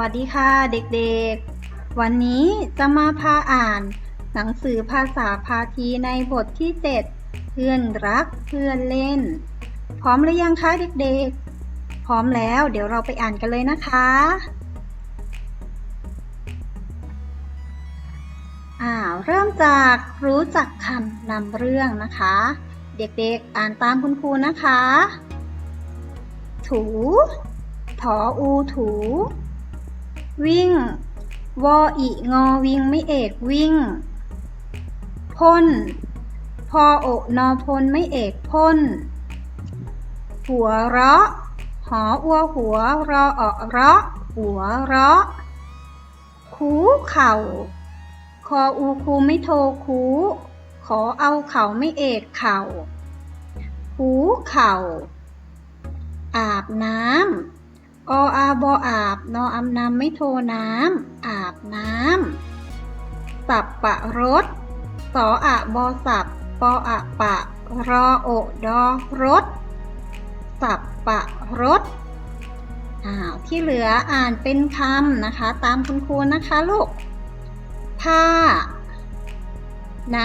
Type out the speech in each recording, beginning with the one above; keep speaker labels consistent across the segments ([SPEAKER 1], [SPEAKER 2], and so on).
[SPEAKER 1] วัสดีค่ะเด็กๆ วันนี้จะมาพาอ่าน หนังสือภาษาพาทีในบทที่ 7 เพื่อนรักเพื่อนเล่น พร้อมหรือยังคะเด็กๆ พร้อมแล้วเดี๋ยวเราไปอ่านกันเลยนะคะ อ่าเริ่มจากรู้จักคำนำเรื่องนะคะ เด็กๆอ่านตามคุณครูนะคะ ถู ถออูถู วิ่ง วออีงอวิ่งไม่เอกวิ่ง พ่น พอโอนอพลไม่เอกพ่น หัวเราะ หออัวหัวรอเอะเราะ หัวเราะ คูเข่า คออูคูไม่โทคู ขอเอาเข่าไม่เอกเข่า หูเข่า อาบน้ำ ออาบออาบ นออำนำไม่โทน้ำ อาบน้ำ สับปะรดสออะบอสับปออะปะ รอโอดอรถ สับปะรดอ้าวที่เหลืออ่านเป็นคำนะคะ ตามคุณครูนะคะลูก ผ้า ใน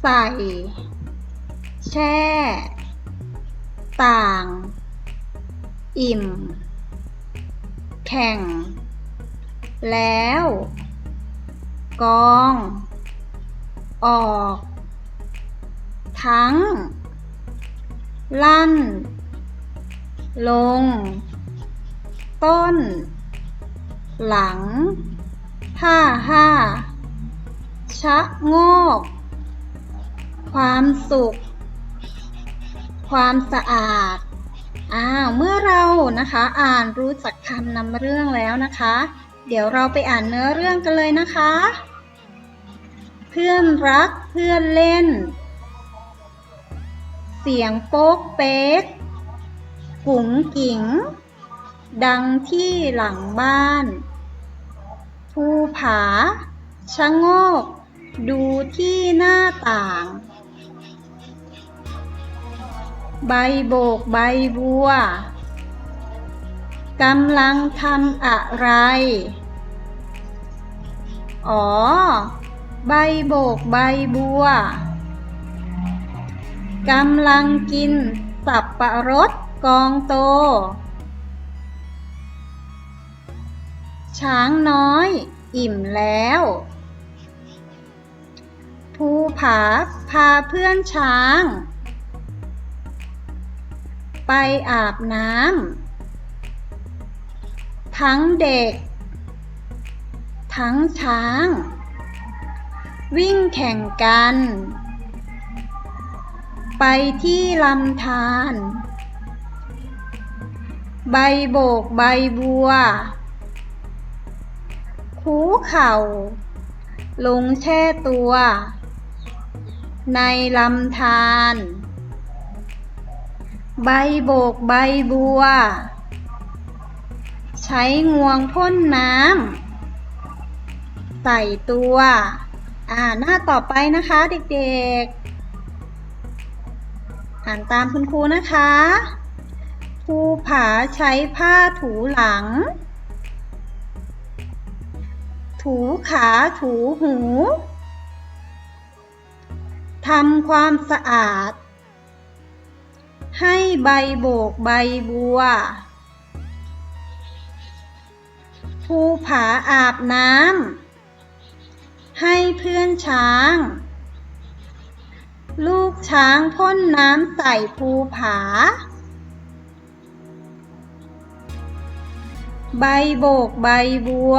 [SPEAKER 1] ใส่ แช่ ต่าง อิ่ม แข่ง แล้ว กอง ออก ทั้ง ลั่น ลง ต้น หลัง ห้าห้าชะโงก ความสุข ความสะอาด อ้าวเมื่อเรานะคะอ่านรู้จักคำนำเรื่องแล้วนะคะ เดี๋ยวเราไปอ่านเนื้อเรื่องกันเลยนะคะ เพื่อนรักเพื่อนเล่น เสียงโป๊กเป๊กกุ๋งกิ๋งดังที่หลังบ้านภูผาชะโงก ดูที่หน้าต่าง ใบโบกใบบัวกำลังทำอะไร อ๋อ ใบโบกใบบัวกำลังกินสับปะรดกองโต ช้างน้อย อิ่มแล้ว ภูผาพาเพื่อนช้าง ไปอาบน้ำทั้งเด็ก ทั้งช้าง วิ่งแข่งกัน ไปที่ลำธารใบโบกใบบัว คูเข่า ลงแช่ตัว ในลำธาร ใบโบกใบบัว ใช้งวงพ่นน้ำใส่ตัว อ่าหน้าต่อไปนะคะเด็กๆ อ่านตามคุณครูนะคะภูผาใช้ผ้าถูหลัง ถูขาถูหู ทำความสะอาด ให้ใบโบกใบบัว ภูผาอาบน้ำ ให้เพื่อนช้าง ลูกช้างพ่นน้ำใส่ภูผา ใบโบกใบบัว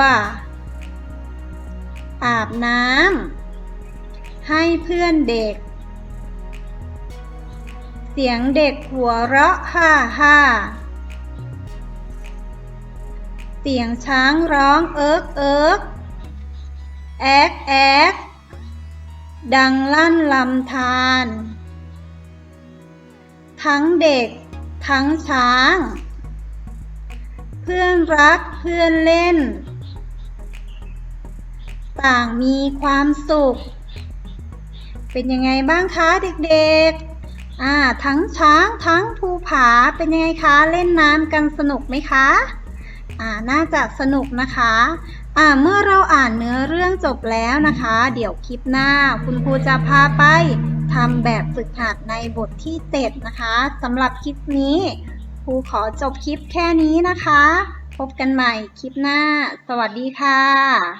[SPEAKER 1] อาบน้ำ ให้เพื่อนเด็ก เสียงเด็กหัวเราะฮ่าฮ่าเสียงช้างร้องเอิกเอิกแอกแอกดังลั่นลำธาร ทั้งเด็ก ทั้งช้าง เพื่อนรักเพื่อนเล่น ต่างมีความสุข เป็นยังไงบ้างคะเด็กๆ อ่า ทั้งช้างทั้งภูผาเป็นยังไงคะ เล่นน้ำกันสนุกไหมคะอ่าน่าจะสนุกนะคะอ่าเมื่อเราอ่านเนื้อเรื่องจบแล้วนะคะ เดี๋ยวคลิปหน้าคุณครูจะพาไปทำแบบฝึกหัดในบทที่ 7 นะคะสำหรับคลิปนี้ครูขอจบคลิปแค่นี้นะคะ พบกันใหม่คลิปหน้า สวัสดีค่ะ